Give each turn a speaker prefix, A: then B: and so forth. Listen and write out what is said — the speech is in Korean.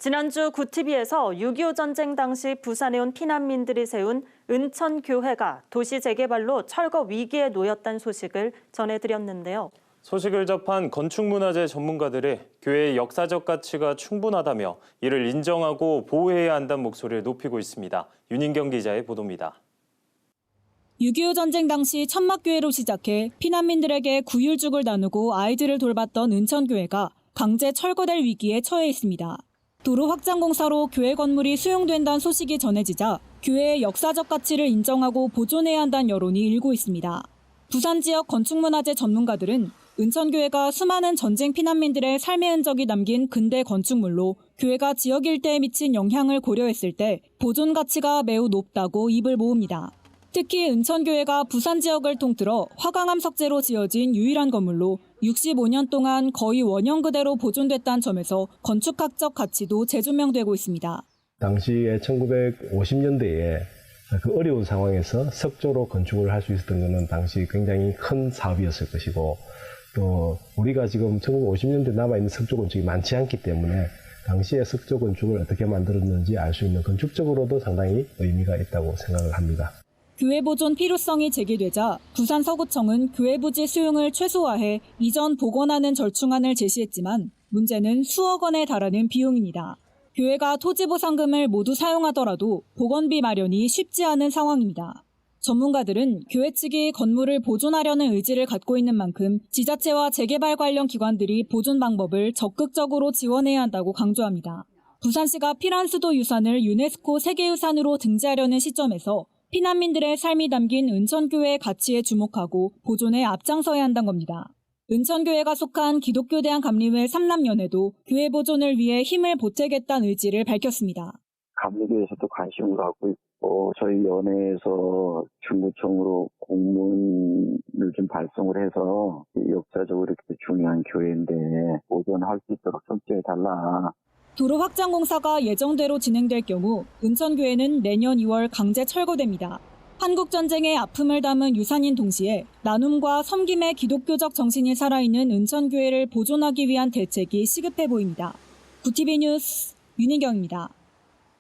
A: 지난주 구티비에서 6.25 전쟁 당시 부산에 온 피난민들이 세운 은천교회가 도시 재개발로 철거 위기에 놓였다는 소식을 전해드렸는데요.
B: 소식을 접한 건축문화재 전문가들이 교회의 역사적 가치가 충분하다며 이를 인정하고 보호해야 한다는 목소리를 높이고 있습니다. 윤인경 기자의 보도입니다.
C: 6.25 전쟁 당시 천막교회로 시작해 피난민들에게 구휼죽을 나누고 아이들을 돌봤던 은천교회가 강제 철거될 위기에 처해 있습니다. 도로 확장 공사로 교회 건물이 수용된다는 소식이 전해지자 교회의 역사적 가치를 인정하고 보존해야 한다는 여론이 일고 있습니다. 부산 지역 건축문화재 전문가들은 은천교회가 수많은 전쟁 피난민들의 삶의 흔적이 남긴 근대 건축물로 교회가 지역 일대에 미친 영향을 고려했을 때 보존 가치가 매우 높다고 입을 모읍니다. 특히 은천교회가 부산 지역을 통틀어 화강암 석재로 지어진 유일한 건물로 65년 동안 거의 원형 그대로 보존됐다는 점에서 건축학적 가치도 재조명되고 있습니다.
D: 당시에 1950년대에 그 어려운 상황에서 석조로 건축을 할 수 있었던 것은 당시 굉장히 큰 사업이었을 것이고 또 우리가 지금 1950년대 남아있는 석조 건축이 많지 않기 때문에 당시에 석조 건축을 어떻게 만들었는지 알 수 있는 건축적으로도 상당히 의미가 있다고 생각을 합니다.
C: 교회 보존 필요성이 제기되자 부산 서구청은 교회 부지 수용을 최소화해 이전 복원하는 절충안을 제시했지만 문제는 수억 원에 달하는 비용입니다. 교회가 토지 보상금을 모두 사용하더라도 복원비 마련이 쉽지 않은 상황입니다. 전문가들은 교회 측이 건물을 보존하려는 의지를 갖고 있는 만큼 지자체와 재개발 관련 기관들이 보존 방법을 적극적으로 지원해야 한다고 강조합니다. 부산시가 피란수도 유산을 유네스코 세계유산으로 등재하려는 시점에서 피난민들의 삶이 담긴 은천교회의 가치에 주목하고 보존에 앞장서야 한다는 겁니다. 은천교회가 속한 기독교 대한 감리회 삼남연회도 교회 보존을 위해 힘을 보태겠다는 의지를 밝혔습니다.
E: 감리교에서도 관심을 갖고 있고 저희 연회에서 중구청으로 공문을 좀 발송을 해서 역사적으로 이렇게 중요한 교회인데 보존할 수 있도록 협조해 달라.
C: 도로 확장 공사가 예정대로 진행될 경우 은천교회는 내년 2월 강제 철거됩니다. 한국 전쟁의 아픔을 담은 유산인 동시에 나눔과 섬김의 기독교적 정신이 살아있는 은천교회를 보존하기 위한 대책이 시급해 보입니다. 구티비 뉴스 윤희경입니다.